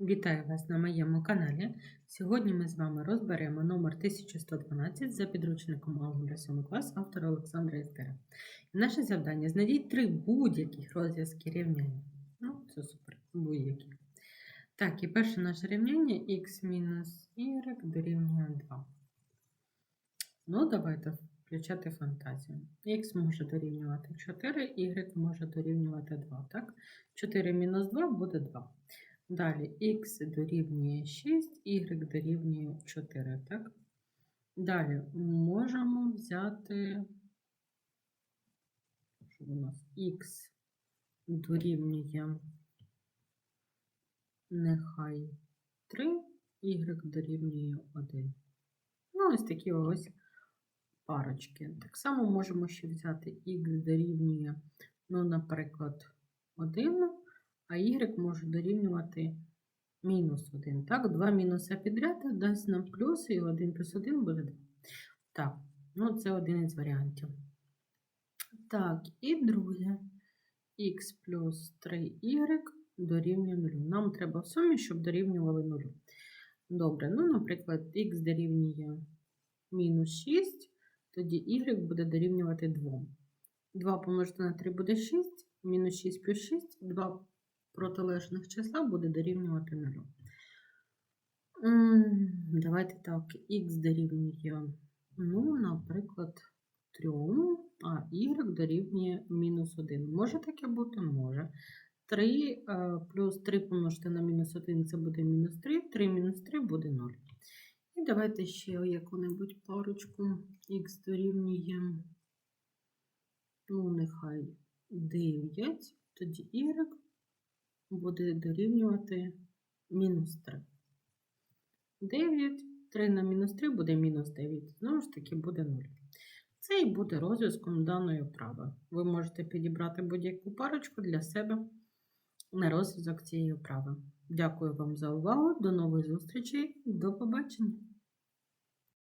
Вітаю вас на моєму каналі. Сьогодні ми з вами розберемо номер 1112 за підручником Алгебра 7 клас автора Олександра Істера. Наше завдання знайдіть три будь-яких розв'язки рівняння. Ну, це супер, будь-які. Так, і перше наше рівняння x мінус y дорівнює 2. Ну, давайте включати фантазію. Х може дорівнювати 4, y може дорівнювати 2. Так? 4 мінус 2 буде 2. Далі х дорівнює 6, y дорівнює 4, так? Далі можемо взяти, що у нас х дорівнює нехай 3, y дорівнює 1. Ну, ось такі ось парочки. Так само можемо ще взяти х дорівнює, ну, наприклад, 1 а y може дорівнювати мінус 1. Так, два мінуси підряд дасть нам плюс, і 1 плюс 1 буде 2. Так, ну це один із варіантів. Так, і друге. х плюс 3y дорівнює 0. Нам треба в сумі, щоб дорівнювали 0. Добре, ну, наприклад, х дорівнює мінус 6, тоді y буде дорівнювати 2. 2 помножити на 3 буде 6, мінус 6 плюс 6, 2 протилежних числа буде дорівнювати 0. Давайте так, х дорівнює, ну, наприклад, 3, а y дорівнює мінус 1. Може таке бути? Може. 3 плюс 3 помножити на мінус 1 це буде мінус 3, 3 мінус 3 буде 0. І давайте ще яку-небудь парочку х дорівнює, ну, нехай 9, тоді y буде дорівнювати мінус 3. 9, 3 на мінус 3 буде мінус 9. Знову ж таки, буде 0. Це і буде розв'язком даної вправи. Ви можете підібрати будь-яку парочку для себе на розв'язок цієї вправи. Дякую вам за увагу. До нових зустрічей. До побачення!